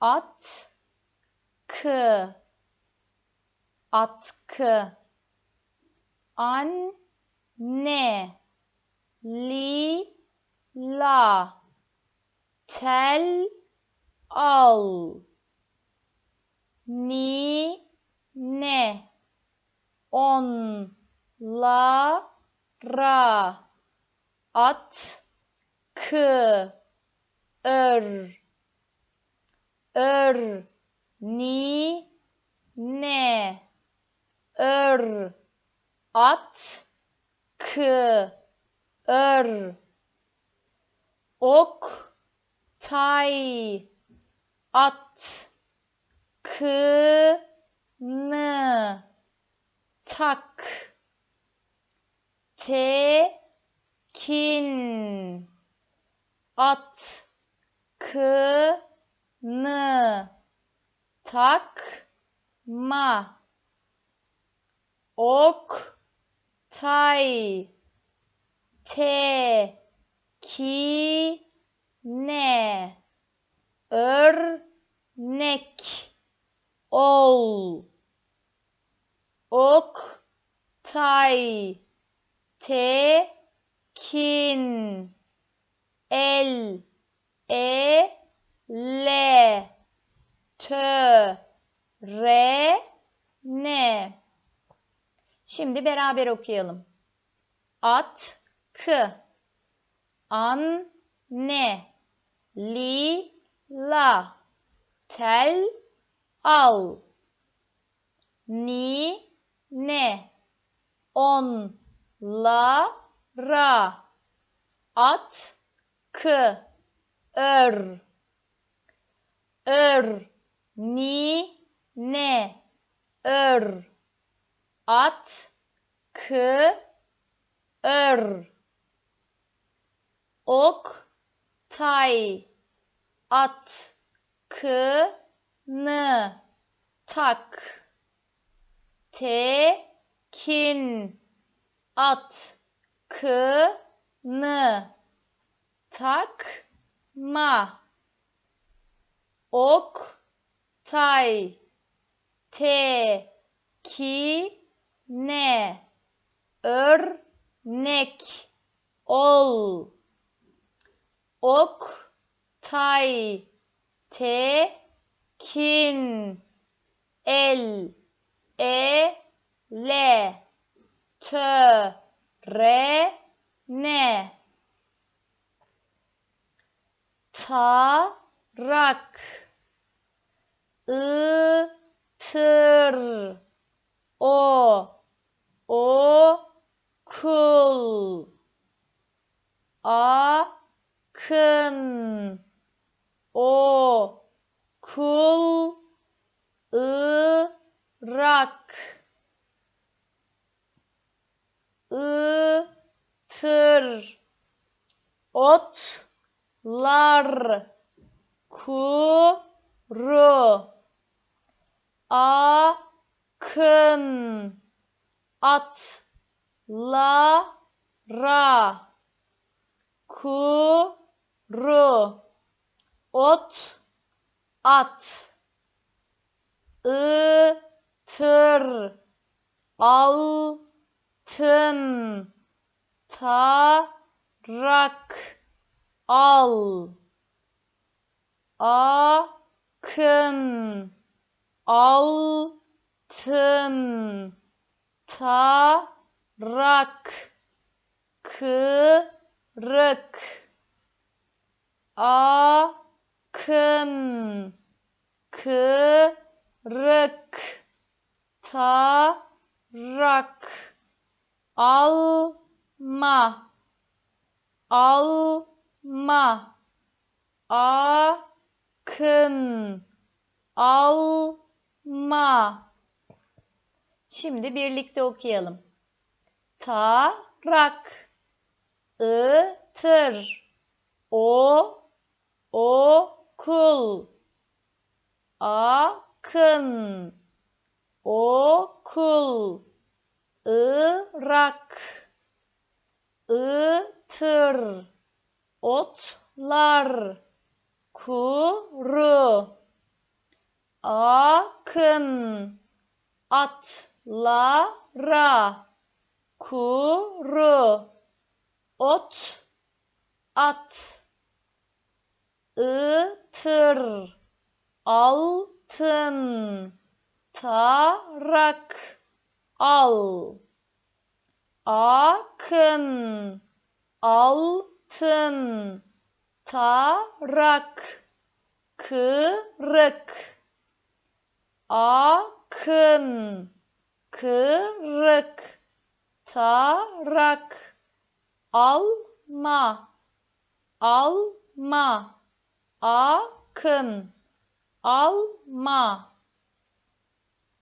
at kı. Atkı anne. Li la tel al. Ni ne on la ra at kı. Ör ör ni ne ör at kı ör ok tay at kı nı tak te kin at kı nı tak ma ok tay te ki ne örnek ol. Ok tay te kin el e le tö re ne Şimdi beraber okuyalım. At kı an ne li la tel al. Ni ne on la ra at kı ör ör ni ne ör. At kı ör. Ok tay. At kı nı tak. Te kin. At kı nı tak ma ok tay te ki ne örnek ol. Ok tay te kin el e le tö re ne tarak ı tır o o kul. Akın o kul. Irak ıtır otlar. Kuru akın. Atlara. Kuru. Ot. At. Itır altın. Tarak. Al. Akın altın tarak kırık akın kırık tarak alma alma akın alma Şimdi birlikte okuyalım. Tarak. Itır o. Okul. Akın. Okul. Irak. Itır otlar. Kuru akın. Atlara. Kuru. Ot. At. Itır altın. Tarak. Al. Akın. Altın. Tarak. Kırık akın. Kırık. Tarak. Alma. Alma. Akın. Alma